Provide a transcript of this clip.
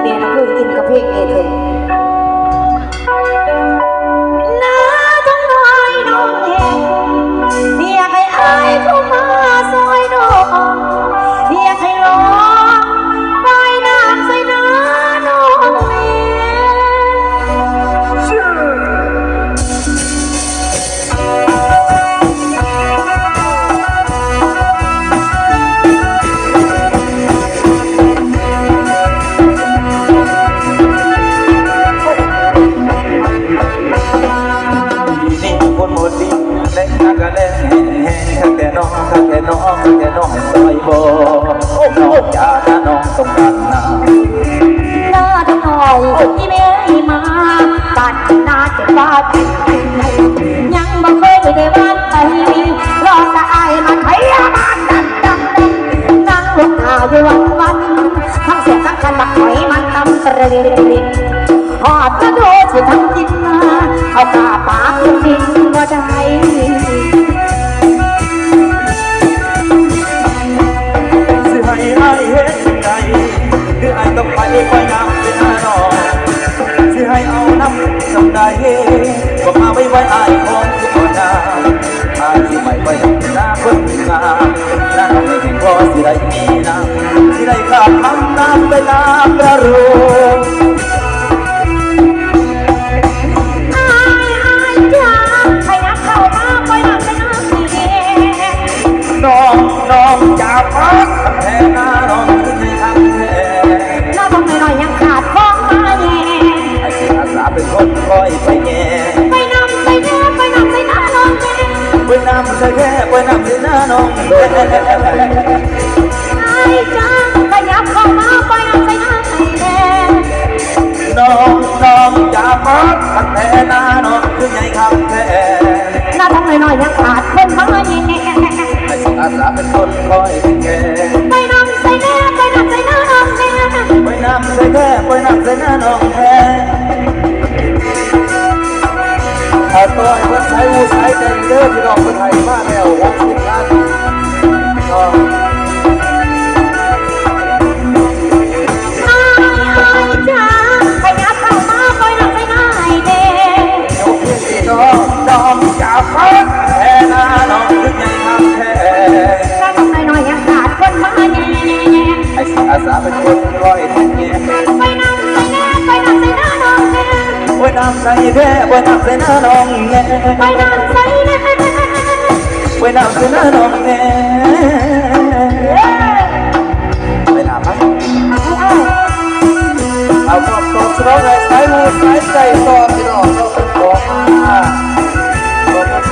เมียน้ำพึ่งกินกับเพลงเอเธอ องทั้งแต่น้องซอยบ่โอ้น้องจ๋าถ้าน้องต้องการนาหน้าทำหน่อยที่ไม่มาตัดหน้าจะฟาดยังบ่เคยได้บ้านไปรอแต่อายมาไทยบ้านดันดันนั่งลงท่าอยู่วันวันทั้งเสียงทั้งคันบักหอยมันตำกระเด็นหอดกระโด น้ำได้ก็มาไว้ไว้อายของที่ก่อนหน้าอายสิไม่ไปหน้าคนงามหน้าไม่เห็นพอสิได้มีน้ำสิได้ข้ามน้ำน้ำไปน้ำประรูอายอายจ้าให้นักเข้ามาไปนักไปนักสีน้องน้องจะพัก ไปนำใส่แค่ไปนำใส่หน้าน้องแท้อายจ้าขยับเข้ามาไปนำไปหน้าไอ้แน่น้องน้องจะพักแท้หน้าน้องคือใหญ่คำแท้หน้าบังหน่อยๆยังขาดคนมาแย่ไอ้ที่อาสาเป็นคนคอยไปแง่ไปนำใส่แน่ไปนำใส่หน้าน้องแม่ไปนำใส่แค่ไปนำใส่หน้าน้อง ถ้าตัวไอ้คนใช้หูใช้ใจเด้อพี่น้องคนไทยมาแล้วหกสิบล้านก็อายอายจ้าฟ้ามาไปนำไปหน้าไอ้แน่ยกที่น้องน้องจะพักแท้หน้าน้องคือใหญ่คำแท้หน้าบังหน่อยยังขาดคนมาแย่ไอ้สิอาสาเป็นคนคอยแทงเงี้ยไปนำ ไว้น้ำใส่แท้ไว้น้ำใส่หน้าน้องแน่ไปนำใส่แน่ไว้น้ำใส่หน้าน้องแน่ไว้น้ำมั้งเอาความตัวสร้างไอ้สายหูสายใจต่อ